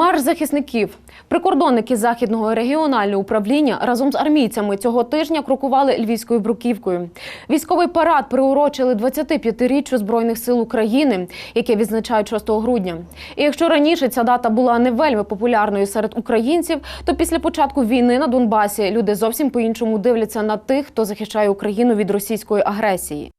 Марш захисників. Прикордонники західного регіонального управління разом з армійцями цього тижня крокували львівською бруківкою. Військовий парад приурочили 25-річчю збройних сил України, яке відзначають 6 грудня. І якщо раніше ця дата була не вельми популярною серед українців, то після початку війни на Донбасі люди зовсім по-іншому дивляться на тих, хто захищає Україну від російської агресії.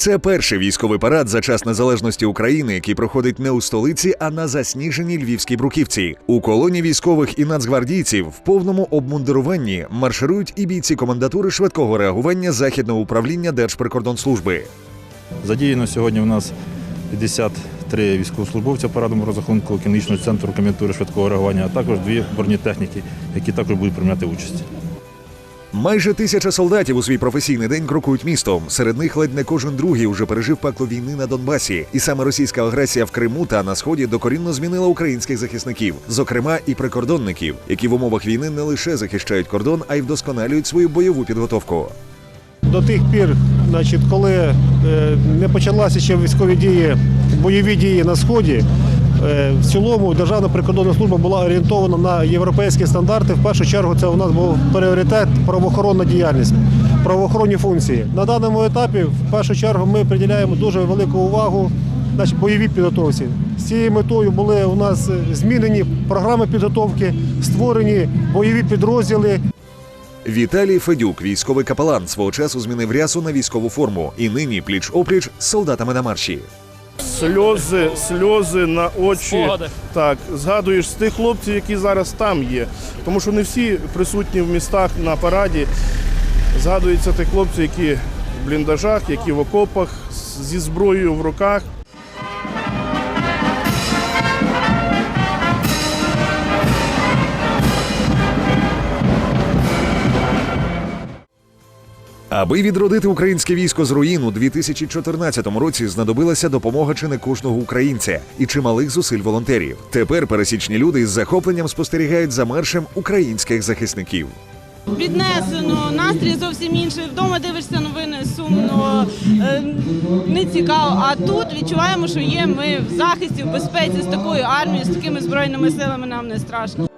Це перший військовий парад за час незалежності України, який проходить не у столиці, а на засніженій львівській бруківці. У колоні військових і нацгвардійців в повному обмундируванні марширують і бійці комендатури швидкого реагування західного управління Держприкордонслужби. Задіяно сьогодні у нас 53 військовослужбовця парадному розрахунку кінічного центру комендатури швидкого реагування, а також дві бронетехніки, які також будуть приймати участь. Майже тисяча солдатів у свій професійний день крокують містом. Серед них ледь не кожен другий уже пережив пекло війни на Донбасі. І саме російська агресія в Криму та на сході докорінно змінила українських захисників, зокрема і прикордонників, які в умовах війни не лише захищають кордон, а й вдосконалюють свою бойову підготовку. До тих пір, значить, коли е, не почалися ще військові дії, бойові дії на сході, в цілому Державна прикордонна служба була орієнтована на європейські стандарти. В першу чергу це у нас був пріоритет правоохоронна діяльність, правоохоронні функції. На даному етапі, в першу чергу, ми приділяємо дуже велику увагу значить, бойовій підготовці. З цією метою були у нас е, змінені програми підготовки, створені бойові підрозділи, Віталій Федюк, військовий капелан, свого часу змінив рясу на військову форму і нині пліч опліч з солдатами на марші. Сльози, сльози на очі. Так, згадуєш з тих хлопців, які зараз там є. Тому що не всі присутні в містах на параді. Згадуються тих хлопців, які в бліндажах, які в окопах, зі зброєю в руках. Аби відродити українське військо з руїн у 2014 році знадобилася допомога чи не кожного українця і чималих зусиль волонтерів. Тепер пересічні люди із захопленням спостерігають за маршем українських захисників. Піднесено, настрій зовсім інший. Вдома дивишся новини сумно, е, не цікаво. А тут відчуваємо, що є ми в захисті, в безпеці з такою армією, з такими збройними силами нам не страшно.